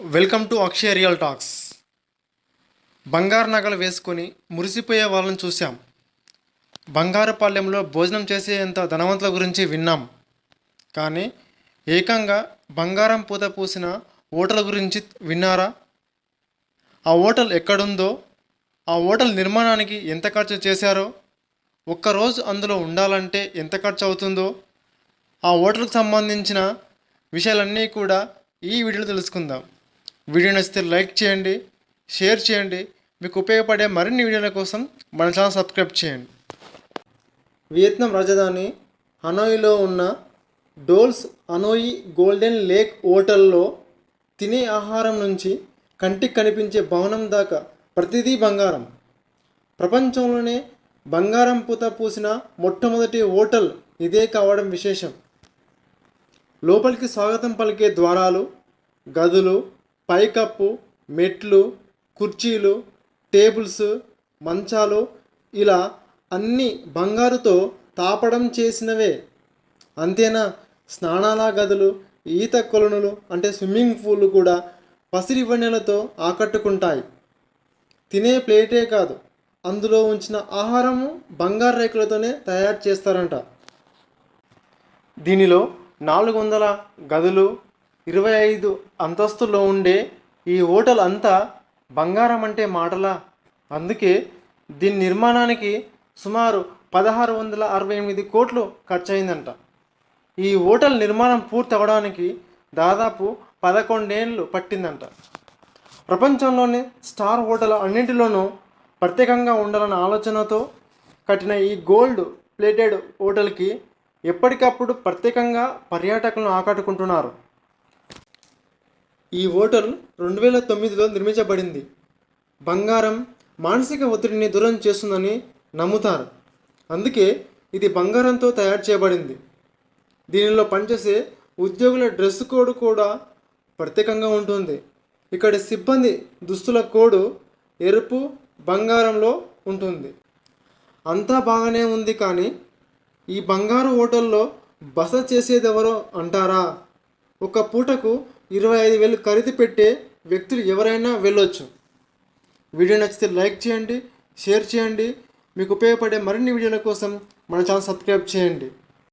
Welcome to Akshaya real talks. బంగారు నగలు వేసుకొని మురిసిపోయే వాళ్ళని చూశాం. బంగారు భోజనం చేసేంత ధనవంతుల గురించి విన్నాం. కానీ ఏకంగా బంగారం పూత పూసిన హోటల్ గురించి విన్నారా? ఆ హోటల్ ఎక్కడుందో ఆ హోటల్ నిర్మాణానికి ఎంత ఖర్చు చేశారో ఒక్కరోజు అందులో ఉండాలంటే ఎంత ఖర్చు అవుతుందో ఆ హోటల్కి సంబంధించిన విషయాలన్నీ కూడా ఈ వీడియోలో తెలుసుకుందాం. వీడియో నచ్చితే లైక్ చేయండి షేర్ చేయండి. మీకు ఉపయోగపడే మరిన్ని వీడియోల కోసం మన ఛానల్ సబ్స్క్రైబ్ చేయండి. వియత్నాం రాజధాని హనోయిలో ఉన్న డోల్స్ అనోయి గోల్డెన్ లేక్ హోటల్లో తినే ఆహారం నుంచి కంటికి కనిపించే భవనం దాకా ప్రతిదీ బంగారం. ప్రపంచంలోనే బంగారం పూత పూసిన మొట్టమొదటి హోటల్ ఇదే కావడం విశేషం. లోపలికి స్వాగతం పలికే ద్వారాలు గదులు పైకప్పు మెట్లు కుర్చీలు టేబుల్స్ మంచాలు ఇలా అన్ని బంగారుతో తాపడం చేసినవే. అంతేనా? స్నానాల గదులు ఈత కొలనులు అంటే స్విమ్మింగ్ పూల్ కూడా పసిరి వన్నెలతో ఆకట్టుకుంటాయి. తినే ప్లేటే కాదు అందులో ఉంచిన ఆహారము బంగారు రేకులతోనే తయారు చేస్తారంట. దీనిలో నాలుగు వందల గదులు ఇరవై ఐదు అంతస్తుల్లో ఉండే ఈ హోటల్ అంతా బంగారం అంటే మాటలా. అందుకే దీని నిర్మాణానికి సుమారు పదహారు వందల అరవై ఎనిమిది కోట్లు ఖర్చయిందంట. ఈ హోటల్ నిర్మాణం పూర్తి అవ్వడానికి దాదాపు పదకొండేళ్ళు పట్టిందంట. ప్రపంచంలోని స్టార్ హోటల్ అన్నింటిలోనూ ప్రత్యేకంగా ఉండాలన్న ఆలోచనతో కట్టిన ఈ గోల్డ్ ప్లేటెడ్ హోటల్కి ఎప్పటికప్పుడు ప్రత్యేకంగా పర్యాటకులను ఆకట్టుకుంటున్నారు. ఈ హోటల్ రెండు వేల తొమ్మిదిలో నిర్మించబడింది. బంగారం మానసిక ఒత్తిడిని దూరం చేస్తుందని నమ్ముతారు. అందుకే ఇది బంగారంతో తయారు చేయబడింది. దీనిలో పనిచేసే ఉద్యోగుల డ్రెస్ కోడ్ కూడా ప్రత్యేకంగా ఉంటుంది. ఇక్కడి సిబ్బంది దుస్తుల కోడ్ ఎరుపు బంగారంలో ఉంటుంది. అంతా బాగానే ఉంది కానీ ఈ బంగారు హోటల్లో బస చేసేదెవరో అంటారా? ఒక పూటకు ఇరవై ఐదు వేలు ఖరీదు పెట్టే వ్యక్తులు ఎవరైనా వెళ్ళొచ్చు. వీడియో నచ్చితే లైక్ చేయండి షేర్ చేయండి. మీకు ఉపయోగపడే మరిన్ని వీడియోల కోసం మన ఛానల్ సబ్స్క్రైబ్ చేయండి.